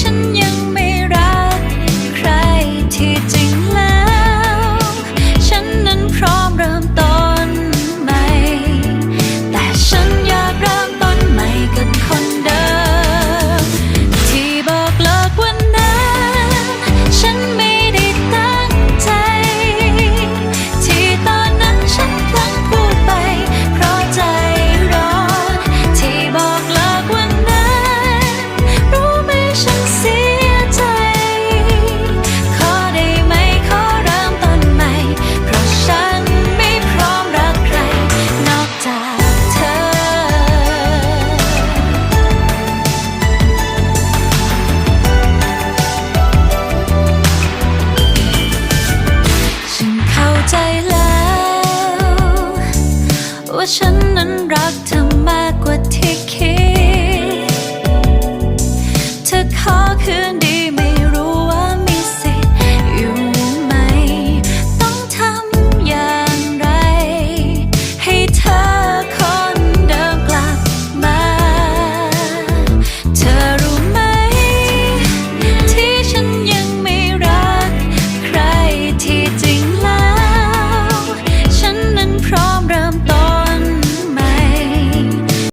ฉั ฉันนั้นรักเธอมากกว่าที่คิด เธอขอคืนดี